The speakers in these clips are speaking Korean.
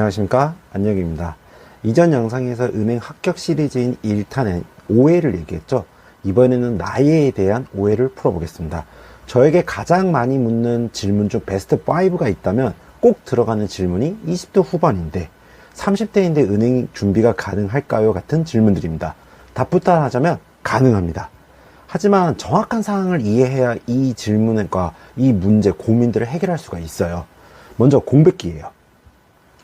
안녕하십니까? 안녕입니다. 이전 영상에서 은행 합격 시리즈인 1탄의 오해를 얘기했죠. 이번에는 나이에 대한 오해를 풀어보겠습니다. 저에게 가장 많이 묻는 질문 중 베스트 5가 있다면 꼭 들어가는 질문이 20대 후반인데 30대인데 은행 준비가 가능할까요? 같은 질문들입니다. 답부터 하자면 가능합니다. 하지만 정확한 상황을 이해해야 이 질문과 이 문제 고민들을 해결할 수가 있어요. 먼저 공백기예요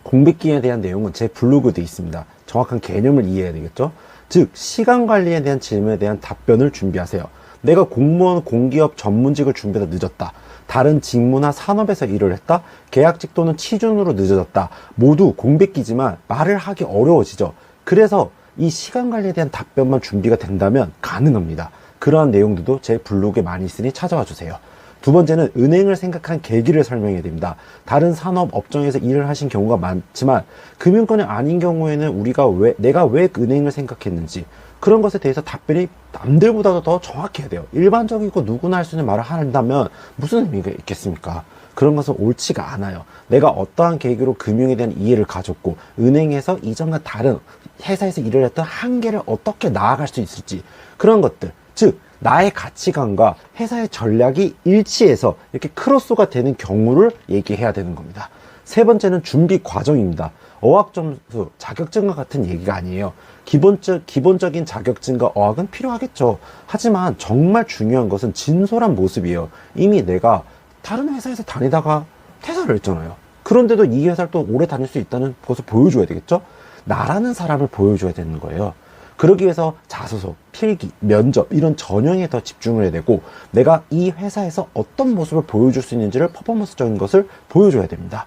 공백기에 대한 내용은 제 블로그에 있습니다. 정확한 개념을 이해해야 되겠죠? 즉, 시간 관리에 대한 질문에 대한 답변을 준비하세요. 내가 공무원, 공기업 전문직을 준비해서 늦었다. 다른 직무나 산업에서 일을 했다. 계약직 또는 취준으로 늦어졌다. 모두 공백기지만 말을 하기 어려워지죠. 그래서 이 시간 관리에 대한 답변만 준비가 된다면 가능합니다. 그러한 내용들도 제 블로그에 많이 있으니 찾아와 주세요. 두 번째는 은행을 생각한 계기를 설명해야 됩니다. 다른 산업 업종에서 일을 하신 경우가 많지만 금융권이 아닌 경우에는 우리가 왜 내가 왜 은행을 생각했는지 그런 것에 대해서 답변이 남들보다도 더 정확해야 돼요. 일반적이고 누구나 할 수 있는 말을 한다면 무슨 의미가 있겠습니까? 그런 것은 옳지가 않아요. 내가 어떠한 계기로 금융에 대한 이해를 가졌고 은행에서 이전과 다른 회사에서 일을 했던 한계를 어떻게 나아갈 수 있을지 그런 것들 즉 나의 가치관과 회사의 전략이 일치해서 이렇게 크로스가 되는 경우를 얘기해야 되는 겁니다. 세 번째는 준비 과정입니다. 어학 점수, 자격증과 같은 얘기가 아니에요. 기본적, 기본적인 자격증과 어학은 필요하겠죠. 하지만 정말 중요한 것은 진솔한 모습이에요. 이미 내가 다른 회사에서 다니다가 퇴사를 했잖아요. 그런데도 이 회사를 또 오래 다닐 수 있다는 것을 보여줘야 되겠죠? 나라는 사람을 보여줘야 되는 거예요. 그러기 위해서 자소서, 필기, 면접 이런 전형에 더 집중을 해야 되고 내가 이 회사에서 어떤 모습을 보여줄 수 있는지를 퍼포먼스적인 것을 보여줘야 됩니다.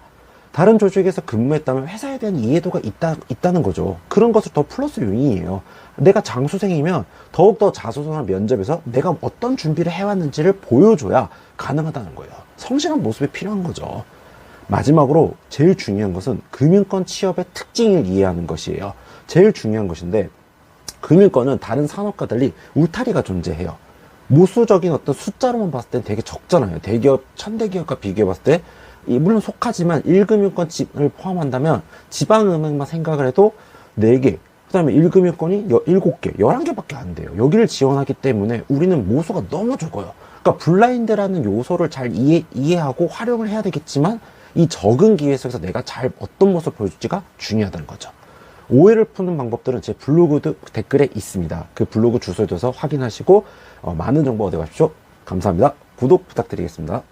다른 조직에서 근무했다면 회사에 대한 이해도가 있다, 있다는 거죠. 그런 것을 더 플러스 요인이에요. 내가 장수생이면 더욱더 자소서나 면접에서 내가 어떤 준비를 해왔는지를 보여줘야 가능하다는 거예요. 성실한 모습이 필요한 거죠. 마지막으로 제일 중요한 것은 금융권 취업의 특징을 이해하는 것이에요. 제일 중요한 것인데 금융권은 다른 산업과 달리 울타리가 존재해요. 모수적인 어떤 숫자로만 봤을 때 되게 적잖아요. 대기업, 천대기업과 비교해 봤을 때, 이 물론 속하지만 1금융권을 포함한다면 지방은행만 생각을 해도 4개, 그 다음에 1금융권이 7개, 11개밖에 안 돼요. 여기를 지원하기 때문에 우리는 모수가 너무 적어요. 그러니까 블라인드라는 요소를 잘 이해, 이해하고 활용을 해야 되겠지만 이 적은 기회 속에서 내가 잘 어떤 모습을 보여줄지가 중요하다는 거죠. 오해를 푸는 방법들은 제 블로그 댓글에 있습니다. 그 블로그 주소에 둬서 확인하시고 어, 많은 정보 얻어가십시오. 감사합니다. 구독 부탁드리겠습니다.